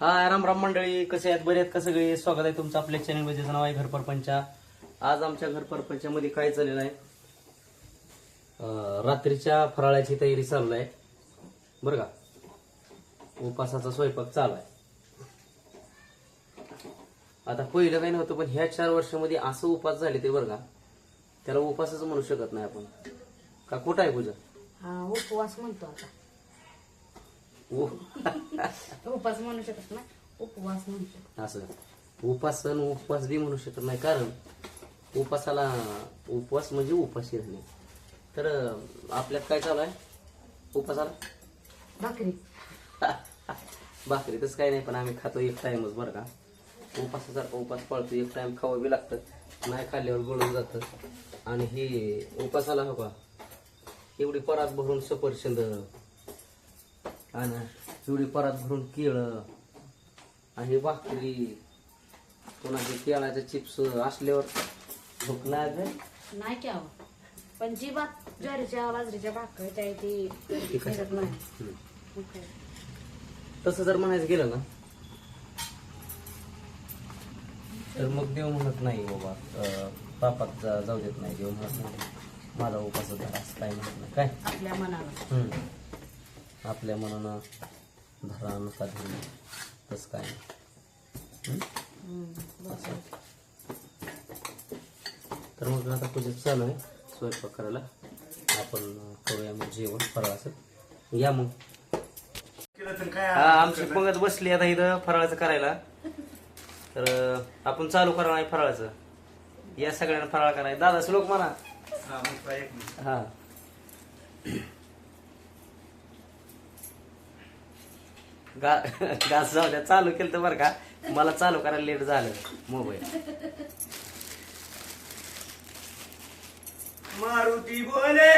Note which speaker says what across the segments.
Speaker 1: हा राम राम मंडळी. कसे आहेत? बरे आहेत का सगळे? स्वागत आहे तुमचं आपल्या चॅनलमध्ये ज्याचं नाव आहे घर परपंचा आज आमच्या घर परपंचामध्ये काय चाललेलं आहे? रात्रीच्या फराळाची तयारी चालू आहे बरं का? उपासाचा स्वयंपाक चालू आहे. आता पहिलं काही नव्हतं पण ह्या चार वर्षामध्ये असं उपास झाले ते बरं का? त्याला उपासच म्हणू शकत नाही आपण. का कुठं आहे पूजा?
Speaker 2: उपवास म्हणतो आता. उपास म्हणू शकत ना उपवास म्हणतो
Speaker 1: असं उपासन उपवास बी म्हणू शकत नाही कारण उपासाला उपवास म्हणजे उपाशी राहणे. तर आपल्यात काय चालू आहे उपासाला?
Speaker 2: भाकरी.
Speaker 1: भाकरी तसं काही नाही पण आम्ही खातो एक टाइमच बरं का. उपासासारखा उपास पळतो एक टाइम खावं बी लागतं नाही खाल्ल्यावर गळून जातं. आणि हे उपासाला हो का एवढी परात भरून सफरचंद आणि एवढी परात भरून केळं आणि भाकरी पुन्हा ते केळाचे चिप्स असल्यावर भूक लागेल
Speaker 2: नाही की पण जी भात ज्वारीच्या बाजरीच्या भाकरीच्या आहे ती? करत नाही
Speaker 1: हम्म.
Speaker 2: मग काय.
Speaker 1: तसं जर म्हणायचं गेलं ना तर मग देव म्हणत नाही बाबा अं, पापात जा- जाऊ देत नाही देव म्हणत नाही माझा उपास धरा असं काय म्हणत नाही काय
Speaker 2: आपल्या मनाला.
Speaker 1: आपल्या मनानं धरा नका धरू तसं काय असं. तर मग आता पूजा चालू आहे. स्वयंपाक करायला आपण करूया मग जेवण. फराळाचं या मग. हा आमची पंगत बसली आता इथं फराळाचं करायला. तर आपण चालू करणार आहे फराळाचं. या सगळ्यांना फराळ करायला. दादा श्लोक म्हणा. हा. गा- घास जाऊ द्या चालू केलं तर बरं का. मला चालू करायला लेट झालं मोबाईल
Speaker 3: मारुती बोले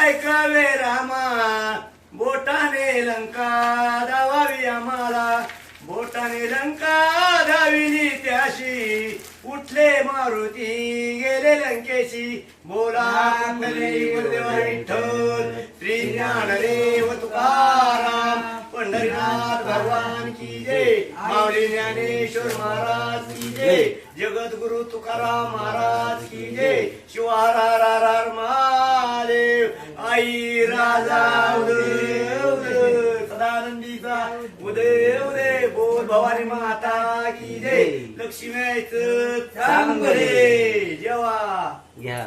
Speaker 3: ऐकावे रामा. बोटाने लंका धावावी आम्हाला. बोटाने लंका धाविली त्याशी उठले मारुती गेले लंकेशी. बोला विठ्ठल? ज्ञानेश्वर महाराज की जय जगद्गुरु तुकाराम महाराज की जय शिवारार महादेव आई राजा उदय उदय सदानंदीचा उदय उदय बोल भवानी माता की जय लक्ष्मीचं चांगले जेवा
Speaker 1: घ्या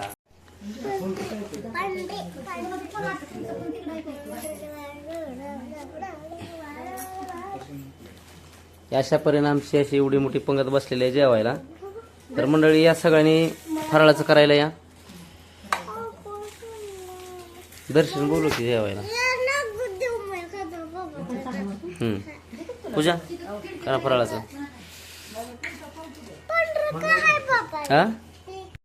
Speaker 1: अशा परिणामची अशी एवढी मोठी पंगत बसलेली आहे जेवायला. तर मंडळी या सगळ्यांनी फराळाचं करायला या. दर्शन बोलू की जेवायला. पूजा करा फराळाचं. हा?